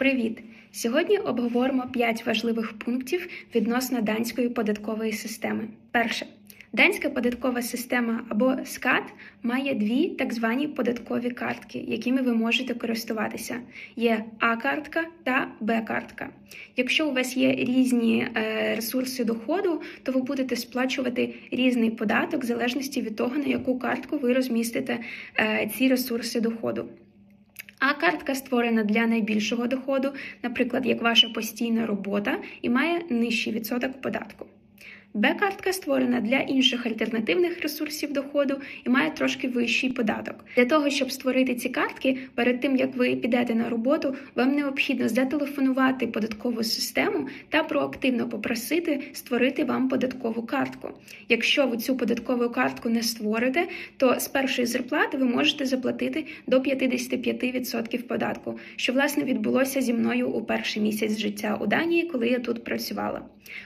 Привіт! Сьогодні обговоримо 5 важливих пунктів відносно данської податкової системи. Перше. Данська податкова система або СКАТ має дві так звані податкові картки, якими ви можете користуватися. Є А-картка та Б-картка. Якщо у вас є різні е, ресурси доходу, то ви будете сплачувати різний податок в залежності від того, на яку картку ви розмістите е, ці ресурси доходу. А картка створена для найбільшого доходу, наприклад, як ваша постійна робота, і має нижчий відсоток податку. Б-картка створена для інших альтернативних ресурсів доходу і має трошки вищий податок. Для того, щоб створити ці картки, перед тим як ви підете на роботу, вам необхідно зателефонувати податкову систему та проактивно попросити створити вам податкову картку. Якщо ви цю податкову картку не створите, то з першої зарплати ви можете заплатити до 55% податку, що власне відбулося зі мною у перший місяць життя у Данії, коли я тут працювала.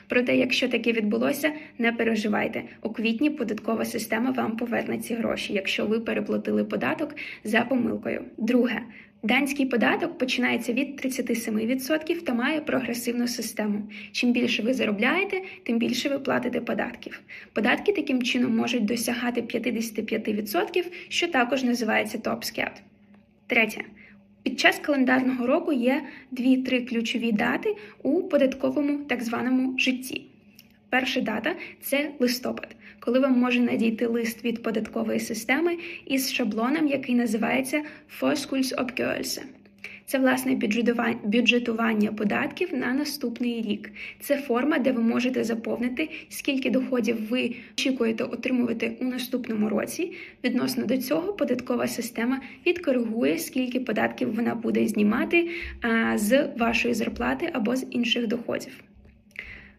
Проте, якщо таке відбулося, не переживайте. У квітні податкова система вам поверне ці гроші, якщо ви переплатили податок за помилкою. Друге. Данський податок починається від 37% та має прогресивну систему. Чим більше ви заробляєте, тим більше ви платите податків. Податки таким чином можуть досягати 55%, що також називається топ-скят. Третє. Під час календарного року є дві-три ключові дати у податковому так званому житті. Перша дата це листопад, коли вам може надійти лист від податкової системи із шаблоном, який називається Forskуllsoppgørelse. Це власне бюджетування податків на наступний рік. Це форма, де ви можете заповнити, скільки доходів ви очікуєте отримувати у наступному році. Відносно до цього, податкова система відкоригує, скільки податків вона буде знімати з вашої зарплати або з інших доходів.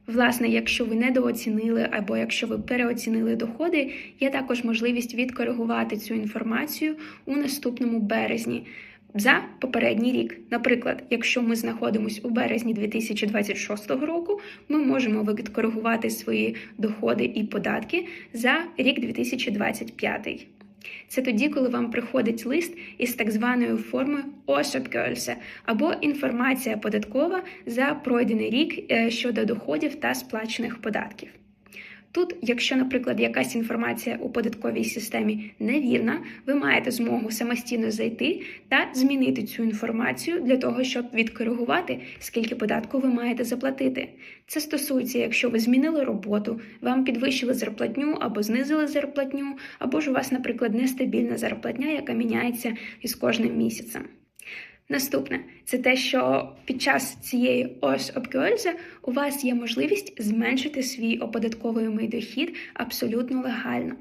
Власне, якщо ви недооцінили або якщо ви переоцінили доходи, є також можливість відкоригувати цю інформацію у наступному березні за попередній рік. Наприклад, якщо ми знаходимося у березні 2026 року, ми можемо відкоригувати свої доходи і податки за рік 2025. Це тоді, коли вам приходить лист із так званою формою «Årsopgørelse» або інформація податкова за пройдений рік щодо доходів та сплачених податків. Тут, якщо, наприклад, якась інформація у податковій системі невірна, ви маєте змогу самостійно зайти та змінити цю інформацію для того, щоб відкоригувати, скільки податку ви маєте заплатити. Це стосується, якщо ви змінили роботу, вам підвищили зарплатню або знизили зарплатню, або ж у вас, наприклад, нестабільна зарплатня, яка міняється із кожним місяцем. Наступне це те, що під час цієї ось обкюельзе у вас є можливість зменшити свій оподатковуємий дохід абсолютно легально.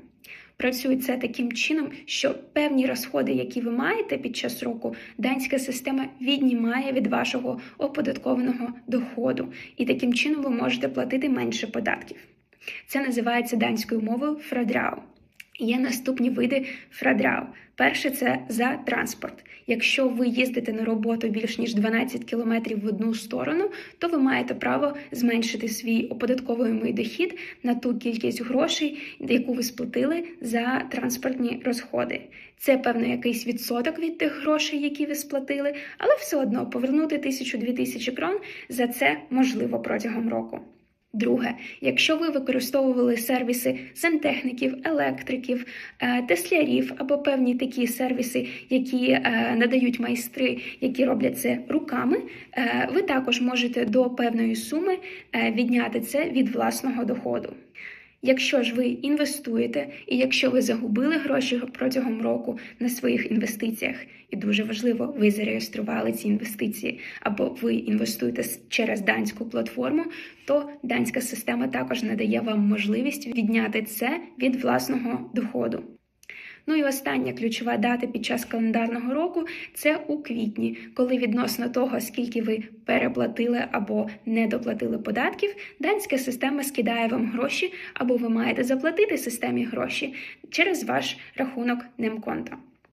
Працює це таким чином, що певні розходи, які ви маєте під час року, данська система віднімає від вашого оподаткованого доходу, і таким чином ви можете платити менше податків. Це називається данською мовою фрадрау. Є наступні види фрадрау. Перше це за транспорт. Якщо ви їздите на роботу більш ніж 12 кілометрів в одну сторону, то ви маєте право зменшити свій оподатковуємий дохід на ту кількість грошей, яку ви сплатили за транспортні розходи. Це певно якийсь відсоток від тих грошей, які ви сплатили, але все одно повернути тисячу-дві тисячі крон за це можливо протягом року. Друге, якщо ви використовували сервіси сантехніків, електриків, е, теслярів або певні такі сервіси, які е, надають майстри, які роблять це руками, е, ви також можете до певної суми відняти це від власного доходу. Якщо ж ви інвестуєте, і якщо ви загубили гроші протягом року на своїх інвестиціях, і дуже важливо, ви зареєстрували ці інвестиції, або ви інвестуєте через данську платформу, то данська система також надає вам можливість відняти це від власного доходу. Ну і остання ключова дата під час календарного року це у квітні, коли відносно того, скільки ви переплатили або не доплатили податків, данська система скидає вам гроші, або ви маєте заплатити системі гроші через ваш рахунок немконта.